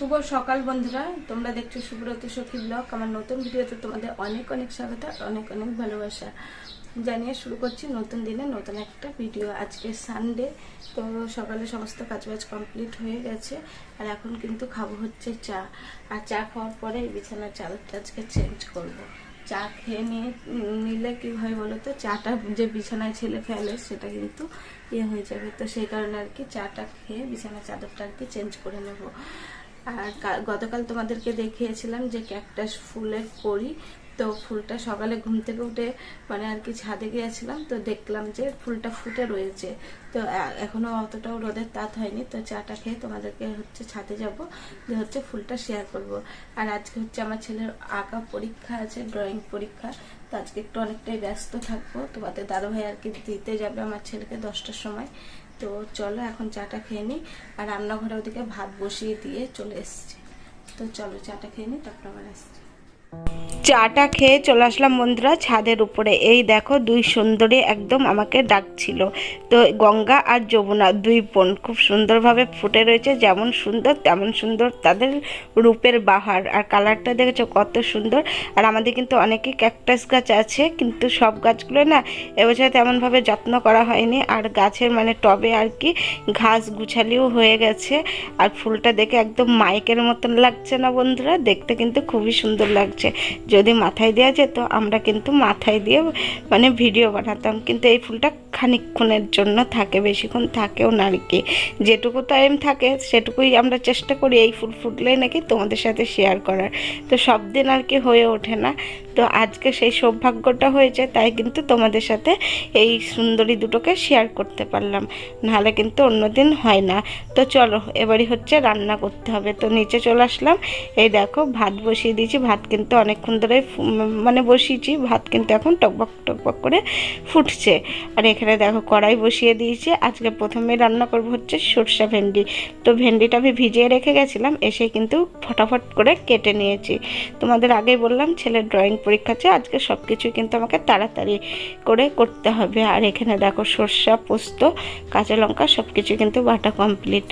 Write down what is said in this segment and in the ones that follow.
শুভ সকাল বন্ধুরা। তোমরা দেখছ সুব্রত সখী ব্লগ আমার নতুন ভিডিওতে তোমাদের অনেক অনেক স্বাগত, অনেক অনেক ভালোবাসা। জানিয়ে শুরু করছি নতুন দিনে নতুন একটা ভিডিও আজকে সানডে তো সকালে সমস্ত কাজবাজ কমপ্লিট হয়ে গেছে। আর এখন কিন্তু খাব হচ্ছে চা। আর চা খাওয়ার পরে বিছানার চাদরটা আজকে চেঞ্জ করব। চা খেয়ে নিয়ে, নিলে কী হয় বলো তো? চাটা যে বিছানায় ছেলে ফেলে, সেটা কিন্তু ইয়ে হয়ে যাবে। তো সেই কারণে আর কি চাটা খেয়ে বিছানার চাদরটা আর কি চেঞ্জ করে নেব। আর গতকাল তোমাদেরকে দেখিয়েছিলাম যে ক্যাকটাস ফুলের করি তো ফুলটা সকালে ঘুম থেকে উঠে মানে আর কি ছাদে গিয়েছিলাম, তো দেখলাম যে ফুলটা ফুটে রয়েছে। তো এ- এখনও অতটাও রোদের তাত হয়নি, তো চাটা খেয়ে তোমাদেরকে হচ্ছে ছাদে যাব, যে হচ্ছে ফুলটা শেয়ার করব। আর আজকে হচ্ছে আমার ছেলের আঁকা পরীক্ষা আছে ড্রয়িং পরীক্ষা, তো আজকে একটু অনেকটাই ব্যস্ত থাকব। তোমাদের দাদু ভাই আর কি দিতে যাবে আমার ছেলেকে দশটার সময়। তো চলো এখন চাটা খেয়ে নিই আর রান্নাঘরে ওদিকে ভাত বসিয়ে দিয়ে চলে এসছি। তো চলো চাটা খেয়ে নিই তারপর আবার আসছি। চাটা খেয়ে চলে আসলাম বন্ধুরা ছাদের উপরে। এই দেখো দুই সুন্দরী একদম আমাকে ডাকছিল। তো গঙ্গা আর যমুনা দুই বোন খুব সুন্দরভাবে ফুটে রয়েছে, যেমন সুন্দর তেমন সুন্দর তাদের রূপের বাহার। আর কালারটা দেখেছ কত সুন্দর। আর আমাদের কিন্তু অনেকে ক্যাকটাস গাছ আছে, কিন্তু সব গাছগুলো না এবছর তেমনভাবে যত্ন করা হয়নি। আর গাছের মানে টবে আর কি ঘাস গুছালিও হয়ে গেছে। আর ফুলটা দেখে একদম মাইকের মতন লাগছে না বন্ধুরা, দেখতে কিন্তু খুবই সুন্দর লাগছে। যদি মাথায় দেওয়া যেত, আমরা কিন্তু মাথায় দিয়ে মানে ভিডিও বানাতাম। কিন্তু এই ফুলটা খানিকক্ষণের জন্য থাকে, বেশিক্ষণ থাকেও না আর কি যেটুকু টাইম থাকে, সেটুকুই আমরা চেষ্টা করি এই ফুল ফুটলেই নাকি তোমাদের সাথে শেয়ার করার। তো সব দিন আর কি হয়ে ওঠে না। তো আজকে সেই সৌভাগ্যটা হয়েছে, তাই কিন্তু তোমাদের সাথে এই সুন্দরী দুটোকে শেয়ার করতে পারলাম। নাহলে কিন্তু অন্যদিন হয় না। তো চলো, এবারই হচ্ছে রান্না করতে হবে। তো নিচে চলে আসলাম। এই দেখো, ভাত বসিয়ে দিয়েছি। ভাত কিন্তু অনেকক্ষণ ধরে মানে বসিয়েছি। ভাত কিন্তু এখন টকবক টকবক করে ফুটছে। আর এখানে দেখো কড়াই বসিয়ে দিয়েছি। আজকে প্রথমে রান্না করব হচ্ছে সরষা ভেন্ডি। তো ভেন্ডিটা আমি ভিজিয়ে রেখে গেছিলাম, এসে কিন্তু ফটাফট করে কেটে নিয়েছি। তোমাদের আগেই বললাম, ছেলের ড্রয়িং পরীক্ষা আছে। আজকে সব কিছু কিন্তু আমাকে তাড়াতাড়ি করে করতে হবে। আর এখানে দেখো সর্ষা, পোস্ত, কাঁচা লঙ্কা সব কিছু কিন্তু বাটা কমপ্লিট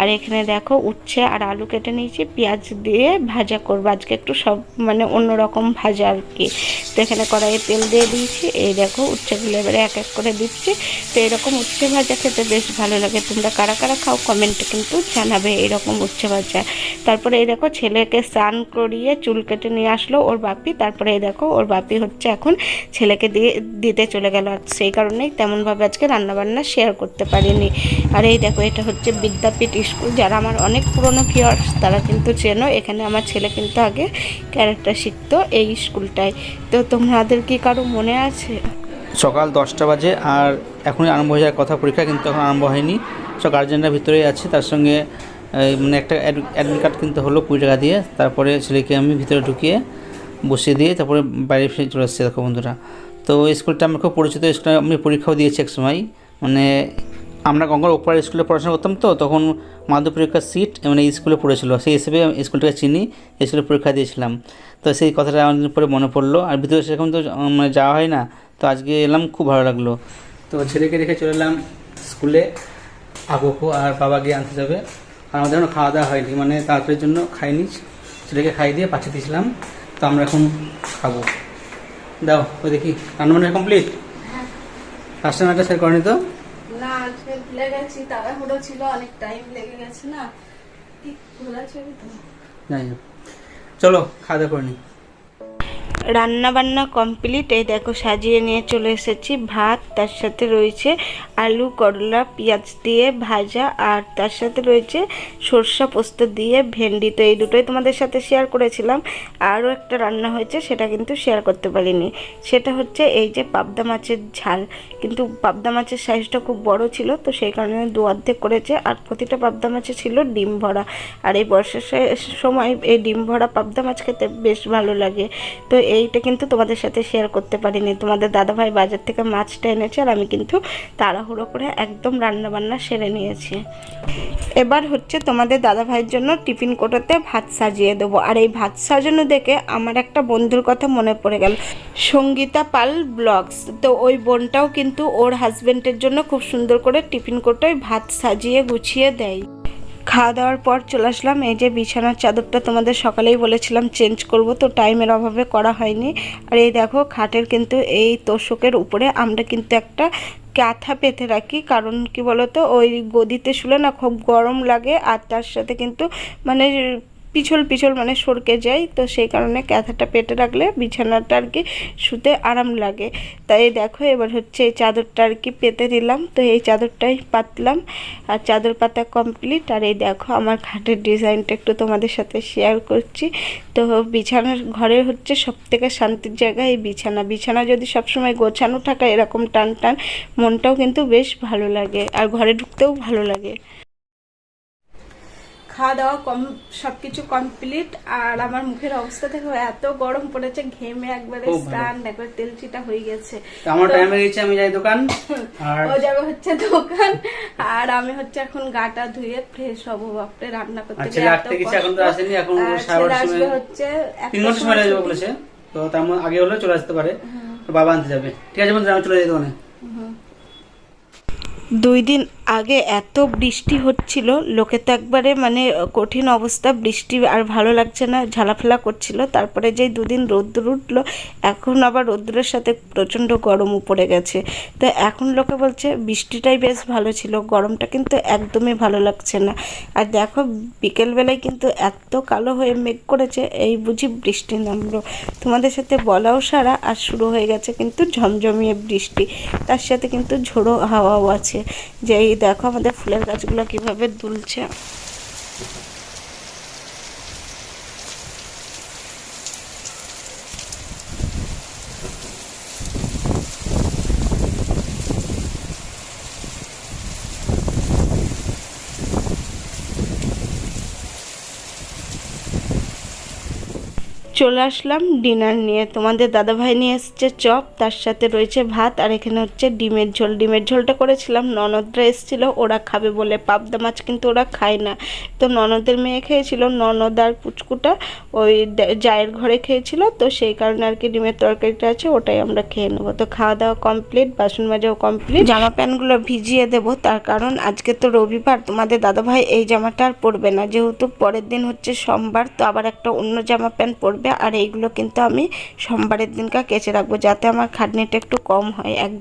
আর এখানে দেখো উচ্ছে আর আলু কেটে নিয়েছি। পেঁয়াজ দিয়ে ভাজা করব। আজকে একটু সব মানে অন্যরকম ভাজা আর কি। তো এখানে কড়াইয়ে তেল দিয়ে দিয়েছি। এই দেখো, উচ্ছেগুলো এবারে এক এক করে দিচ্ছি। তো এরকম উচ্ছে ভাজা খেতে বেশ ভালো লাগে। তোমরা কারা কারা খাও কমেন্টে কিন্তু জানাবে এরকম উচ্ছে ভাজা। তারপরে এই দেখো, ছেলেকে স্নান করিয়ে চুল কেটে নিয়ে আসলো ওর বাপি। তারপরে এই দেখো, ওর বাপি হচ্ছে এখন ছেলেকে দিয়ে, দিতে চলে গেল। আর সেই কারণেই তেমনভাবে আজকে রান্নাবান্না শেয়ার করতে পারিনি। আর এই দেখো, এটা হচ্ছে বিদ্যাপীঠ স্কুল। যারা আমার অনেক পুরনো ভিউয়ার্স তারা কিন্তু চেনো, এখানে আমার ছেলে কিন্তু আগে ক্যারেক্টার শিখতো। এই স্কুলটায়। তো তোমাদের কি কারও মনে আছে? সকাল দশটা বাজে আর এখনই আরম্ভ হয়ে যাওয়ার কথা পরীক্ষা, কিন্তু এখন আরম্ভ হয়নি। সব গার্জেনরা ভিতরেই আছে, তার সঙ্গে মানে একটা অ্যাডমিট কার্ড কিনতে হলো কুড়ি টাকা দিয়ে। তারপরে ছেলেকে আমি ভিতরে ঢুকিয়ে বসিয়ে দিয়ে তারপরে বাইরে ফিরে চলে আসছে, দেখো বন্ধুরা। তো স্কুলটা আমার খুব পরিচিত স্কুলে আমি পরীক্ষাও দিয়েছি এক সময় মানে আমরা গঙ্গার ওপার স্কুলে পড়াশোনা করতাম তো, তখন মাধ্যমিক পরীক্ষার সিট মানে স্কুলে পড়েছিল। সেই হিসেবে স্কুলটাকে চিনি স্কুলে পরীক্ষা দিয়েছিলাম। তো সেই কথাটা অনেকদিন পরে মনে পড়ল। আর ভিতরে সেরকম তো মানে যাওয়া হয় না। তো আজকে এলাম খুব ভালো লাগল। তো ছেলেকে রেখে চলে এলাম স্কুলে আবুকু আর বাবা গিয়ে আনতে যাবে। আর আমাদের এখনও খাওয়া দাওয়া হয়নি। মানে তাড়াতাড়ির জন্য খাইনি। ছেলেকে খাইয়ে দিয়ে পাঠিয়ে দিয়েছিলাম। তো আমরা এখন খাব। দাও ওই দেখি। রান্নাবান্না কমপ্লিট ফার্স্ট টাইম শেয়ার করেনি তো? আজকে ভুলে গেছি, তাড়াহুড়ো ছিল, অনেক টাইম লেগে গেছে না। ঠিক ভোলা ছবি তো চলো, খাওয়া দাওয়া করে নিই রান্না বান্না কমপ্লিট এই দেখো সাজিয়ে নিয়ে চলে এসেছি। ভাত তার সাথে রয়েছে আলু, করলা, পেঁয়াজ দিয়ে ভাজা, আর তার সাথে রয়েছে সর্ষা পোস্ত দিয়ে ভেন্ডি। তো এই দুটোই তোমাদের সাথে শেয়ার করেছিলাম। আরও একটা রান্না হয়েছে, সেটা কিন্তু শেয়ার করতে পারিনি। সেটা হচ্ছে এই যে পাবদা মাছের ঝাল। কিন্তু পাবদা মাছের সাইজটা খুব বড় ছিল, তো সেই কারণে দু অর্ধেক করেছে, আর প্রতিটা পাবদা মাছে ছিল ডিম ভরা। আর এই বর্ষার সময় এই ডিম ভরা পাবদা মাছ খেতে বেশ ভালো লাগে। তো এইটা কিন্তু তোমাদের সাথে শেয়ার করতে পারিনি। তোমাদের দাদাভাই বাজার থেকে মাছটা এনেছে আর আমি কিন্তু তাড়াহুড়ো করে একদম রান্না বান্না সেরে নিয়েছি। এবার হচ্ছে তোমাদের দাদাভাইয়ের জন্য টিফিন কোটোতে ভাত সাজিয়ে দেবো। আর এই ভাত সাজানো দেখে আমার একটা বন্ধুর কথা মনে পড়ে গেল। সঙ্গীতা পাল ব্লগস। তো ওই বোনটাও কিন্তু ওর হাজব্যান্ডের জন্য খুব সুন্দর করে টিফিন কোটোয় ভাত সাজিয়ে গুছিয়ে দেয়। খাওয়া দাওয়ার পর চলে আসলাম। এই যে বিছানার চাদরটা তোমাদের সকালেই বলেছিলাম চেঞ্জ করব, তো টাইমের অভাবে করা হয়নি। আর এই দেখো, খাটের কিন্তু এই তোষকের উপরে আমরা কিন্তু একটা কাঁথা পেতে রাখি। কারণ কি বলতো, ওই গদিতে শুলে না খুব গরম লাগে, আর তার সাথে কিন্তু মানে পিছল পিছল মানে সরকে যায়, তো সেই কারণে ক্যাথাটা পেটে রাখলে বিছানাটা আর কি শুতে আরাম লাগে। তাই দেখো এবার হচ্ছে এই চাদরটা আর কি পেতে দিলাম, তো এই চাদরটাই পাতলাম, আর চাদর পাতা কমপ্লিট আর এই দেখো আমার খাটের ডিজাইনটা একটু তোমাদের সাথে শেয়ার করছি। তো বিছানার ঘরে হচ্ছে সব থেকে শান্তির জায়গা এই বিছানা। বিছানা যদি সবসময় গোছানো থাকে এরকম টান টান মনটাও কিন্তু বেশ ভালো লাগে, আর ঘরে ঢুকতেও ভালো লাগে। খাওয়া দাওয়া কম সব কিছু কমপ্লিট আর আমার মুখের অবস্থা দেখো এত গরম পড়েছে ঘেমে একবারে। স্নান একবার তেলচিটা হয়ে গেছে। আমার টাইম হয়ে গেছে আমি যাই দোকান আর ও যাবে হচ্ছে দোকান আর আমি হচ্ছে এখন গাটা ধুয়ে ফ্রেশ হব বাপরে রান্না করতে ছেলে এত আটতে এখন তো আসেনি এখন আসবে সময় হচ্ছে তিন ঘণ্টা সময় লাগবে বলেছে তো তার আগে হলে চলে আসতে পারে। বাবা আনতে যাবে। ঠিক আছে বন্ধুরা আমি চলে যাই দোকানে। দুই দিন আগে এত বৃষ্টি হচ্ছিল, লোকে তো একবারে মানে কঠিন অবস্থা, বৃষ্টি আর ভালো লাগছে না, ঝালাফেলা করছিল। তারপরে যেই দুদিন রোদ্দুর উঠল, এখন আবার রোদ্দুরের সাথে প্রচণ্ড গরমও পড়ে গেছে। তো এখন লোকে বলছে, বৃষ্টিটাই বেশ ভালো ছিল, গরমটা কিন্তু একদমই ভালো লাগছে না। আর দেখো, বিকেলবেলায় কিন্তু এত কালো হয়ে মেঘ করেছে, এই বুঝি বৃষ্টি নামলো। তোমাদের সাথে বলাও সারা, আর শুরু হয়ে গেছে কিন্তু ঝমঝমিয়ে বৃষ্টি। তার সাথে কিন্তু ঝোড়ো হাওয়াও আছে। যে এই দেখো আমাদের ফুলের গাছগুলো কীভাবে দুলছে। চলে আসলাম ডিনার নিয়ে। তোমাদের দাদাভাই নিয়ে এসছে চপ, তার সাথে রয়েছে ভাত, আর এখানে হচ্ছে ডিমের ঝোল। ডিমের ঝোলটা করেছিলাম, ননদরা এসেছিল, ওরা খাবে বলে। পাবদা মাছ কিন্তু ওরা খায় না। তো ননদের মেয়ে খেয়েছিল ননদ আর পুচকুটা, ওই জায়ের ঘরে খেয়েছিল, তো সেই কারণে আর কি ডিমের তরকারিটা আছে, ওটাই আমরা খেয়ে নেব। তো খাওয়া দাওয়া কমপ্লিট, বাসন মাজাও কমপ্লিট। জামা প্যান্টগুলো ভিজিয়ে দেবো, তার কারণ আজকে তো রবিবার, তোমাদের দাদাভাই এই জামাটা আর পরবে না। যেহেতু পরের দিন হচ্ছে সোমবার, তো আবার একটা অন্য জামা প্যান্ট পরবে। আর এইগুলো কিন্তু আমি সোমবারের দিনকা কেচে রাখব যাতে আমার খাটনিটা একটু কম হয় এক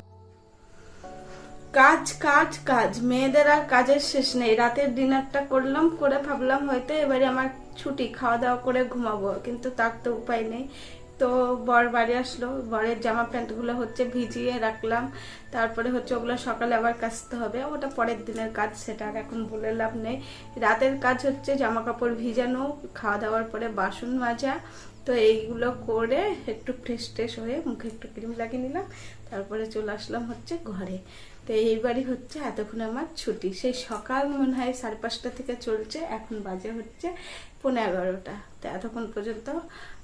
কাজ কাজ কাজ। মেয়েদের আর কাজের শেষ নেই। রাতের ডিনারটা করলাম, করে ভাবলাম হয়তো এবারে আমার ছুটি, খাওয়া দাওয়া করে ঘুমাবো, কিন্তু তার তো উপায় নেই। তো বর বাড়ি আসলো। বরের জামা প্যান্টগুলো হচ্ছে ভিজিয়ে রাখলাম। তারপরে হচ্ছে ওগুলো সকালে আবার কাচতে হবে। ওটা পরের দিনের কাজ, সেটা আর এখন বলে লাভ নেই। রাতের কাজ হচ্ছে জামা কাপড় ভিজানো খাওয়া দাওয়ার পরে বাসন মাজা। তো এইগুলো করে একটু ফ্রেশ ট্রেশ হয়ে মুখে একটু ক্রিম লাগিয়ে নিলাম। তারপরে চলে আসলাম হচ্ছে ঘরে। তো এইবারই হচ্ছে এতক্ষণ আমার ছুটি। সেই সকাল মনে হয় সাড়ে পাঁচটা থেকে চলছে। এখন বাজে হচ্ছে পনেরো এগারোটা। তো এতক্ষণ পর্যন্ত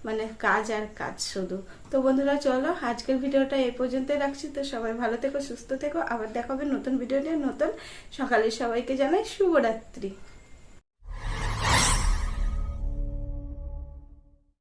মানে কাজ আর কাজ শুধু। তো বন্ধুরা, চলো আজকের ভিডিওটা এই পর্যন্তই রাখছি। তো সবাই ভালো থেকো, সুস্থ থেকো। আবার দেখাবে নতুন ভিডিও নিয়ে, নতুন সকালে সবাইকে জানাই শুভরাত্রি।